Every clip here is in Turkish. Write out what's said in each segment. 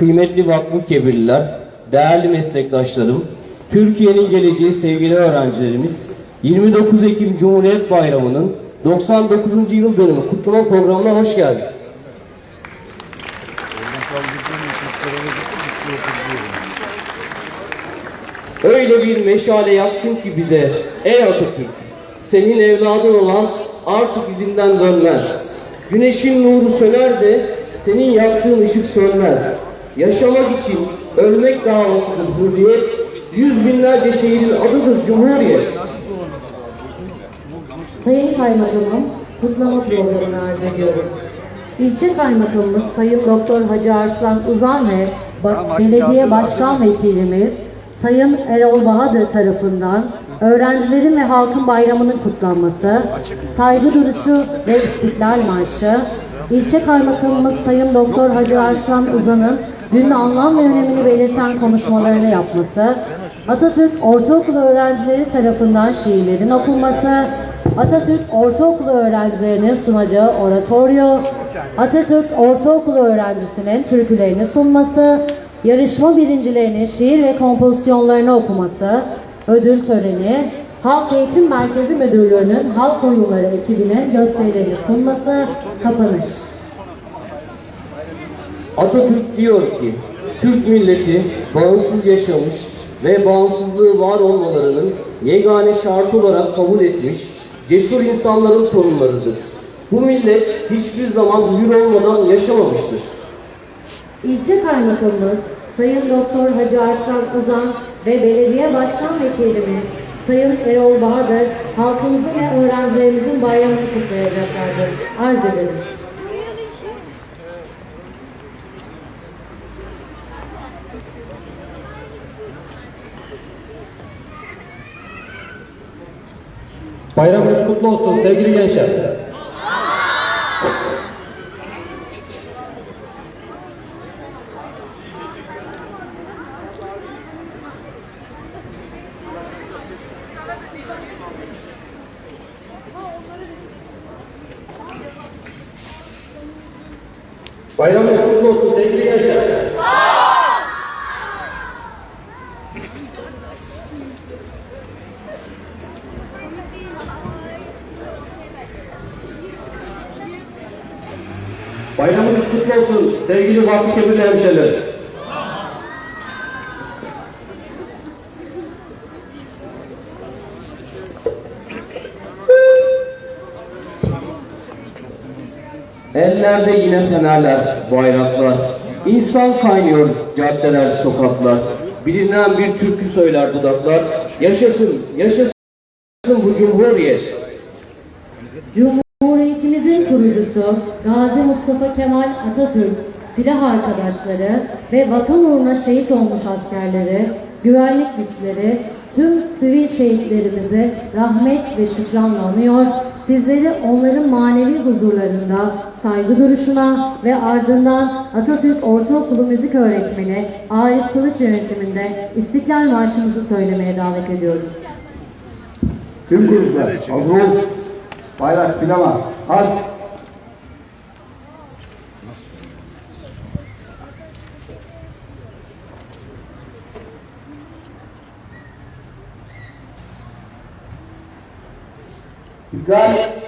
kıymetli vakfı kebirliler, değerli meslektaşlarım, Türkiye'nin geleceği sevgili öğrencilerimiz, 29 Ekim Cumhuriyet Bayramı'nın 99. yıl dönümü kutlama programına hoş geldiniz. Öyle bir meşale yaktın ki bize ey Atatürk. Senin evladın olan artık izinden dönmez. Güneşin nuru söner de senin yaktığın ışık sönmez. Yaşamak için ölmek davasıdır hürriyet. Yüz binlerce şehrin adıdır Cumhuriyet. Sayın Kaymakamım, kutlama programını arz ediyorum. İlçe Kaymakamımız Sayın Doktor Hacı Arslan Uzan ve Ba- Belediye Başkan Vekilimiz Sayın Erol Bahadır tarafından öğrencilerin ve halkın bayramının kutlanması, saygı duruşu ve istiklal marşı, İlçe Kaymakamımız Sayın Doktor Hacı Arslan Uzan'ın günün anlam ve önemini belirten konuşmalarını yapması, Atatürk Ortaokulu öğrencileri tarafından şiirlerin okunması, Atatürk Ortaokulu öğrencilerinin sunacağı oratoryo, Atatürk Ortaokulu öğrencisinin türkülerini sunması, yarışma birincilerinin şiir ve kompozisyonlarını okuması, ödül töreni, Halk Eğitim Merkezi Müdürlüğü'nün halk oyunları ekibinin gösterilerini sunması, kapanış. Atatürk diyor ki, Türk milleti bağımsız yaşamış ve bağımsızlığı var olmalarının yegane şartı olarak kabul etmiş cesur insanların torunlarıdır. Bu millet hiçbir zaman hür olmadan yaşamamıştır. İlçe Kaymakamımız Sayın Doktor Hacı Arslan Uzan ve Belediye Başkan Vekilimiz Sayın Erol Bahadır halkımızın ve öğrencilerimizin bayramını kutlayacaklardır. Arz ederim. Bayramınız kutlu olsun sevgili gençler. Bayramınız kutlu olsun sevgili gençler. Bayramınız kutlu olsun sevgili Vakfı Kebirli hemşehrilerim. Ellerde yine fenerler, bayraklar. İnsan kaynıyor caddeler, sokaklar. Bilinen bir türkü söyler dudaklar. Yaşasın, yaşasın bu cumhuriyet. Cumhuriyetimizin kurucusu Gazi Mustafa Kemal Atatürk, silah arkadaşları ve vatan uğruna şehit olmuş askerleri, güvenlik güçleri, tüm sivil şehitlerimizi rahmet ve şükranla anıyor. Sizleri onların manevi huzurlarında saygı duruşuna ve ardından Atatürk Ortaokulu Müzik Öğretmeni Arif Kılıç yönetiminde İstiklal Marşımızı söylemeye davet ediyorum. Tüm kulüpler hazır. Bayrak pilama az. got it.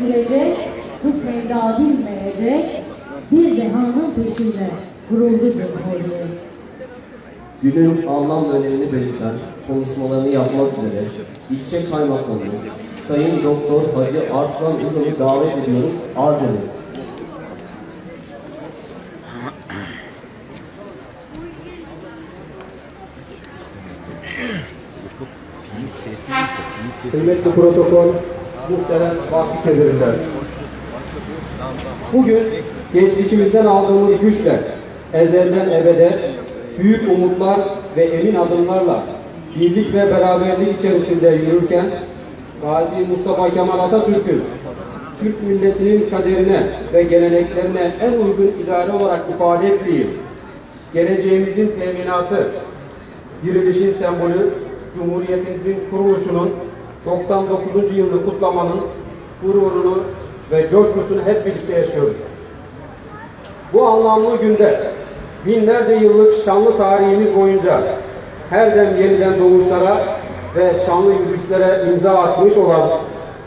Sürecek, bu sevda bilmeyecek. Bir dehanın peşinde kuruldu Cumhuriyet. Günün anlam önemini belirten konuşmalarını yapmak üzere ilçe kaymakamımız Sayın Doktor Hacı Arslan Uzun'u davet ediyorum. Arz ederim. Kıymetli protokol, muhterem vakti kebirler. Bugün geçmişimizden aldığımız güçle, ezelden ebede büyük umutlar ve emin adımlarla birlik ve beraberlik içerisinde yürürken Gazi Mustafa Kemal Atatürk'ün Türk milletinin kaderine ve geleneklerine en uygun idare olarak ifade ettiği geleceğimizin teminatı, dirilişin sembolü, Cumhuriyetimizin kuruluşunun 99. yılını kutlamanın gururunu ve coşkusunu hep birlikte yaşıyoruz. Bu anlamlı günde binlerce yıllık şanlı tarihimiz boyunca her dem yeniden doğuşlara ve şanlı yürüyüşlere imza atmış olan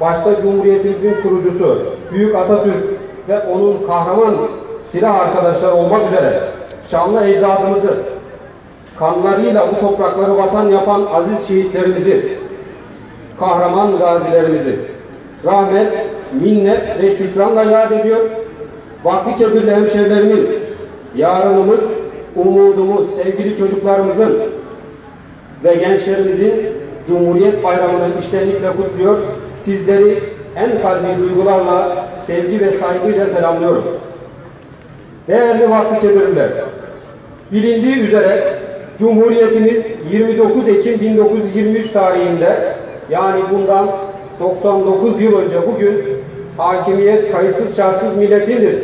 başta Cumhuriyetimizin kurucusu Büyük Atatürk ve onun kahraman silah arkadaşları olmak üzere şanlı ecdadımızı kanlarıyla bu toprakları vatan yapan aziz şehitlerimizi, kahraman gazilerimizi rahmet, minnet ve şükranla yad ediyor. Vakfı Kebirli hemşehrilerimin yarınımız, umudumuz, sevgili çocuklarımızın ve gençlerimizin Cumhuriyet Bayramı'nı içtenlikle kutluyor. Sizleri en kalbi duygularla, sevgi ve saygıyla selamlıyorum. Değerli Vakfı Kebirliler, Bilindiği üzere Cumhuriyetimiz 29 Ekim 1923 tarihinde yani bundan 99 yıl önce bugün hakimiyet kayıtsız şartsız milletindir.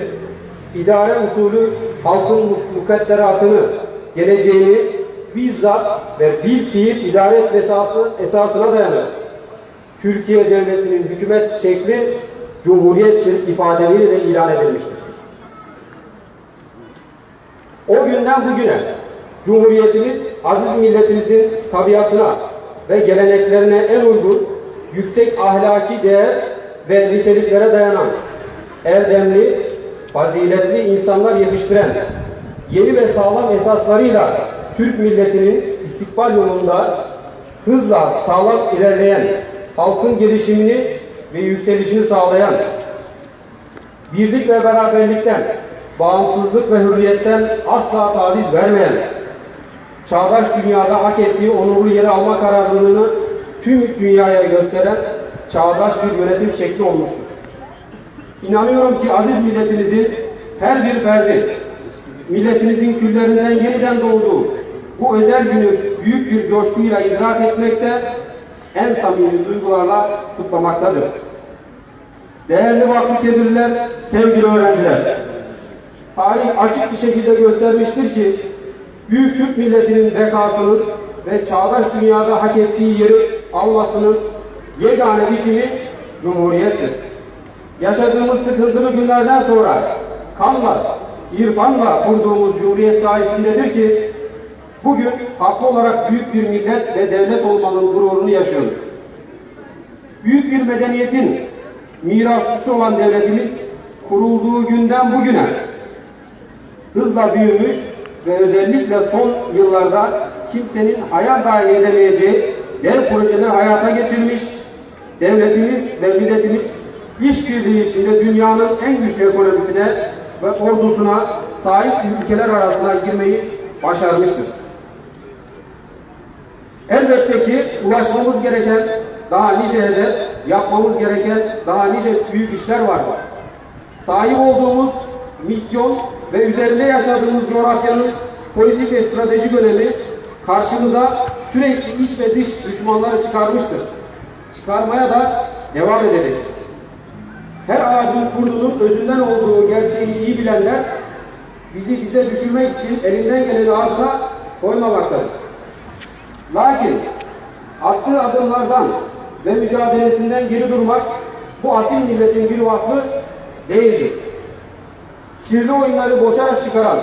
İdare usulü halkın mukadderatını, geleceğini bizzat ve bil fiil idare esası, esasına dayanır. Türkiye Devleti'nin hükümet şekli Cumhuriyettir ifadeleriyle ilan edilmiştir. O günden bugüne Cumhuriyetimiz aziz milletimizin tabiatına ve geleneklerine en uygun yüksek ahlaki değer ve niteliklere dayanan erdemli, faziletli insanlar yetiştiren yeni ve sağlam esaslarıyla Türk milletinin istikbal yolunda hızla sağlam ilerleyen, halkın gelişimini ve yükselişini sağlayan birlik ve beraberlikten, bağımsızlık ve hürriyetten asla taviz vermeyen, çağdaş dünyada hak ettiği onurlu yeri alma kararlılığını tüm dünyaya gösteren çağdaş bir yönetim şekli olmuştur. İnanıyorum ki aziz milletimizin her bir ferdi, milletimizin küllerinden yeniden doğduğu bu özel günü büyük bir coşkuyla idrak etmekte, en samimi duygularla kutlamaktadır. Değerli vakfı kebirler, sevgili öğrenciler, tarih açık bir şekilde göstermiştir ki, büyük Türk milletinin bekasının ve çağdaş dünyada hak ettiği yeri almasının yegane biçimi Cumhuriyettir. Yaşadığımız sıkıntılı günlerden sonra kanla, irfanla kurduğumuz Cumhuriyet sayesindedir ki, bugün haklı olarak büyük bir millet ve devlet olmanın gururunu yaşıyoruz. Büyük bir medeniyetin mirasçısı olan devletimiz kurulduğu günden bugüne hızla büyümüş ve özellikle son yıllarda kimsenin hayal dahi edemeyeceği dev projeler hayata geçirmiş, devletimiz ve milletimiz işbirliği içinde dünyanın en güçlü ekonomisine ve ordusuna sahip ülkeler arasına girmeyi başarmıştır. Elbette ki ulaşmamız gereken daha nice hedef, yapmamız gereken daha nice büyük işler var. Sahip olduğumuz misyon ve üzerinde yaşadığımız coğrafyanın politik ve stratejik önemi karşımıza sürekli iç ve dış düşmanları çıkarmıştır. Çıkarmaya da devam edecek. Her ağacın kurdunun özünden olduğu gerçeğini iyi bilenler bizi bize düşürmek için elinden geleni ardına koymamaktadır. Lakin attığı adımlardan ve mücadelesinden geri durmak bu asil milletin bir vasfı değildir. Kirli oyunları boşa çıkaran,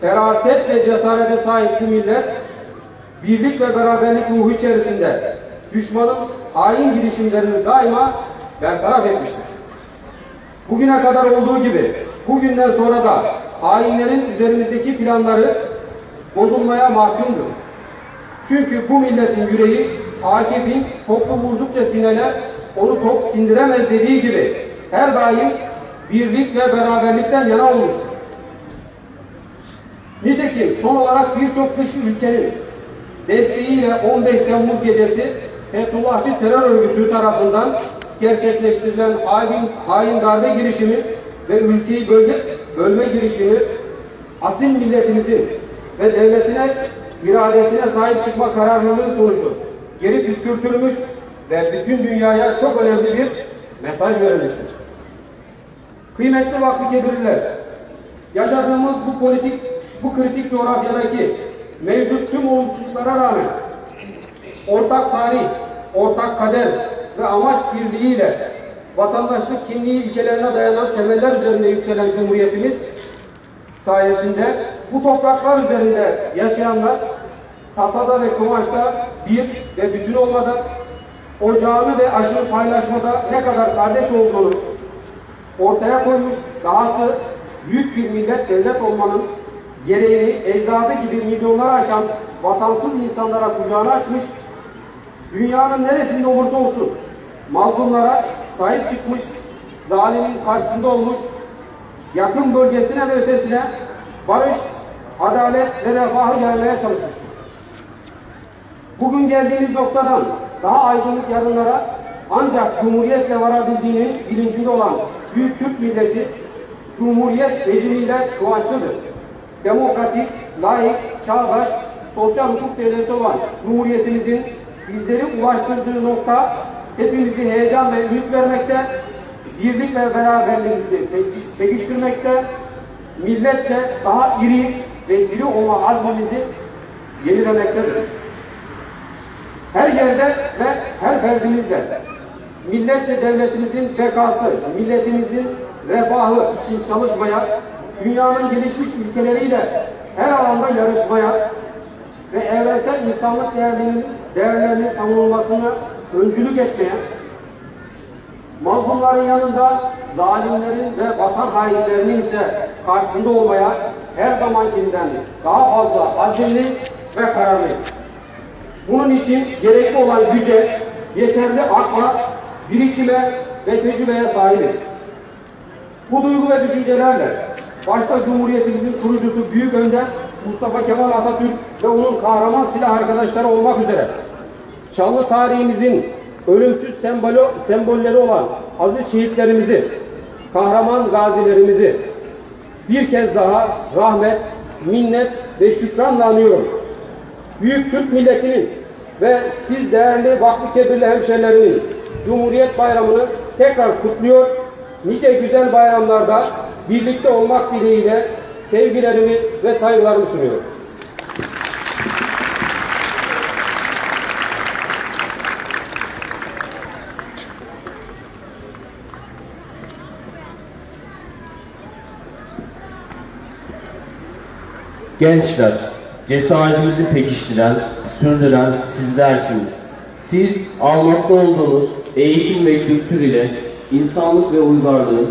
feraset ve cesarete sahip bu millet, birlik ve beraberlik ruhu içerisinde düşmanın hain girişimlerini daima bertaraf etmiştir. Bugüne kadar olduğu gibi bugünden sonra da hainlerin üzerimizdeki planları bozulmaya mahkumdur. Çünkü bu milletin yüreği Akif'in toplu vurdukça sineler onu top sindiremez dediği gibi her daim birlik ve beraberlikten yana olmuştur. Nitekim son olarak birçok dış ülkenin desteğiyle 15 Temmuz gecesi Fethullahçı terör örgütü tarafından gerçekleştirilen hain, hain darbe girişimi ve ülkeyi bölge, bölme girişimi asil milletimizin ve devletine iradesine sahip çıkma kararlılığı sonucu geri püskürtülmüş ve bütün dünyaya çok önemli bir mesaj verilmiştir. Kıymetli vakfı kebirler, yaşadığımız bu politik, bu kritik coğrafyadaki mevcut tüm olumsuzluklara rağmen ortak tarih, ortak kader ve amaç birliğiyle vatandaşlık kimliği ilkelerine dayanan temeller üzerinde yükselen Cumhuriyetimiz sayesinde bu topraklar üzerinde yaşayanlar tasada ve kumaşta bir ve bütün olmada ocağını ve aşırı paylaşmada ne kadar kardeş olduğunu ortaya koymuş, dahası büyük bir millet devlet olmanın gereğini ecdadı gibi milyonları aşan vatansız insanlara kucağını açmış, dünyanın neresinde olursa olsun mazlumlara sahip çıkmış, zalimin karşısında olmuş, yakın bölgesine ve ötesine barış, adalet ve refahı yaymaya çalışmıştır. Bugün geldiğimiz noktadan daha aydınlık yarınlara ancak Cumhuriyetle varabildiğinin bilincinde olan Büyük Türk milleti Cumhuriyet rejimiyle kıvançlıdır. Demokratik, layık, çağdaş, sosyal hukuk devleti olan Cumhuriyetimizin bizleri ulaştırdığı nokta hepimizi heyecan ve ümit vermekte, birlik ve beraberliğimizi çekiştirmekte, milletçe daha iri ve diri olma azmimizi yenilemektedir her yerde ve her ferdimizle milletçe devletimizin bekası, milletimizin refahı için çalışmaya, dünyanın gelişmiş ülkeleriyle her alanda yarışmaya ve evrensel insanlık değerlerinin, değerlerinin savunulmasına öncülük etmeye, mazlumların yanında zalimlerin ve vatan hainlerinin ise karşısında olmaya her zamankinden daha fazla azimli ve kararlıyım. Bunun için gerekli olan güce, yeterli akla, birikime ve tecrübeye sahibiz. Bu duygu ve düşüncelerle başta Cumhuriyetimizin kurucusu Büyük Önder Mustafa Kemal Atatürk ve onun kahraman silah arkadaşları olmak üzere şanlı tarihimizin ölümsüz sembolü, sembolleri olan aziz şehitlerimizi, kahraman gazilerimizi bir kez daha rahmet, minnet ve şükranla anıyorum. Büyük Türk milletinin ve siz değerli Vakfı Kebirli hemşehrilerinin Cumhuriyet Bayramı'nı tekrar kutluyor. Nice güzel bayramlarda birlikte olmak dileğiyle sevgilerimi ve saygılarımı sunuyorum. Gençler, cesaretimizi pekiştiren, sürdüren sizlersiniz. Siz almakta olduğunuz eğitim ve kültür ile insanlık ve uygarlığın